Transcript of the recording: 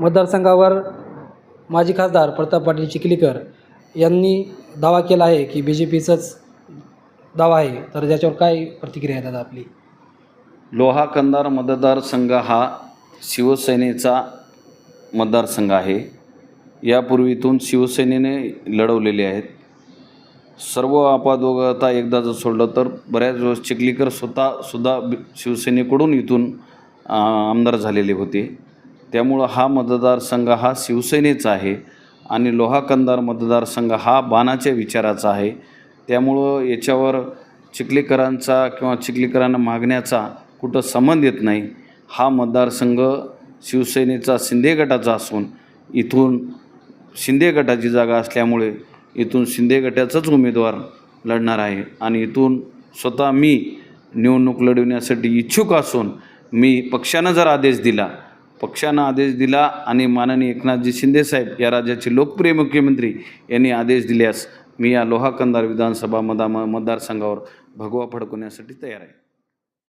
मतदारसंघावर माजी खासदार प्रताप पाटील चिखलीकर यांनी दावा केला आहे की बी जे पीचाच दावा आहे. तर ज्याच्यावर काय प्रतिक्रिया आहे दादा आपली? लोहा कंदार मतदारसंघ हा शिवसेनेचा मतदारसंघ आहे. यापूर्वीतून शिवसेनेने लढवलेले आहेत. सर्व आपात वगळता एकदा जर सोडलं तर बऱ्याच वेळेस चिखलीकर स्वतः सुद्धा शिवसेनेकडून इथून आमदार झालेले होते. त्यामुळं हा मतदारसंघ हा शिवसेनेचा आहे आणि लोहा कंदार मतदारसंघ हा बाणाच्या विचाराचा आहे. त्यामुळं याच्यावर चिखलीकरांचा किंवा चिखलीकरांना मागण्याचा कुठं संबंध येत नाही. हा मतदारसंघ शिवसेनेचा शिंदे गटाचा असून इथून शिंदे गटाची जागा असल्यामुळे इथून शिंदे गटाचाच उमेदवार लढणार आहे आणि इथून स्वतः मी निवडणूक लढविण्यासाठी इच्छुक असून मी पक्षानं जर आदेश दिला पक्षानं आदेश दिला आणि माननीय एकनाथजी शिंदेसाहेब या राज्याचे लोकप्रिय मुख्यमंत्री यांनी आदेश दिल्यास मी या लोहा कंदार विधानसभा मदा मतदारसंघावर भगवा फडकवण्यासाठी तयार आहे.